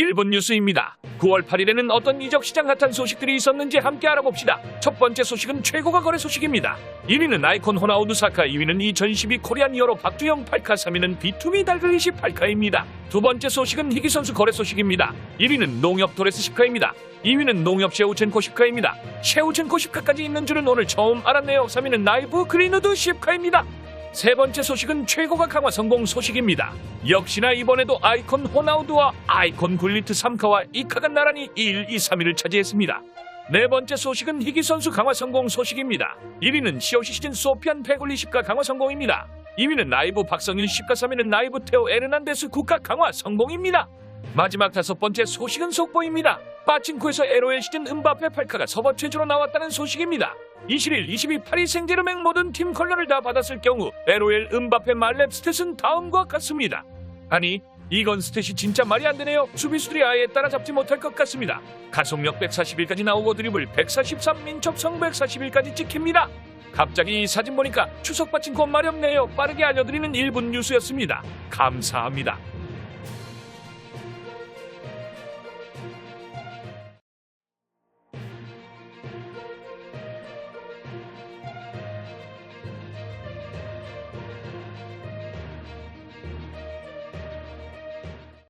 1분 뉴스입니다. 9월 8일에는 어떤 이적 시장 핫한 소식들이 있었는지 함께 알아봅시다. 첫 번째 소식은 최고가 거래 소식입니다. 1위는 아이콘 호나우두 사카, 2위는 2012 코리안 이어로 박두영 8카, 3위는 B2B 달글 28카입니다. 두 번째 소식은 희귀 선수 거래 소식입니다. 1위는 농협 도레스 10카입니다. 2위는 농협 셰우첸코 10카입니다. 셰우첸코 10카까지 있는 줄은 오늘 처음 알았네요. 3위는 나이브 그린우드 10카입니다. 세 번째 소식은 최고가 강화 성공 소식입니다. 역시나 이번에도 아이콘 호나우두와 아이콘 굴리트 3카와 이카가 나란히 1, 2, 3위를 차지했습니다. 네 번째 소식은 희귀 선수 강화 성공 소식입니다. 1위는 시오시 시즌 소피안 페굴리 10가 강화 성공입니다. 2위는 나이브 박성일 10가 3위는 나이브 테오 에르난데스 국가 강화 성공입니다. 마지막 다섯 번째 소식은 속보입니다. 빠친코에서 LOL 시즌 음바페 8카가 서버 최초로 나왔다는 소식입니다. 21, 22, 파리 생제르맹 모든 팀 컬러를 다 받았을 경우 LOL 음바페 말렙 스탯은 다음과 같습니다. 아니 이건 스탯이 진짜 말이 안 되네요. 수비수들이 아예 따라잡지 못할 것 같습니다. 가속력 141까지 나오고 드리블 143, 민첩성 141까지 찍힙니다. 갑자기 이 사진 보니까 추석 곧 말이 없네요. 빠르게 알려드리는 1분 뉴스였습니다. 감사합니다.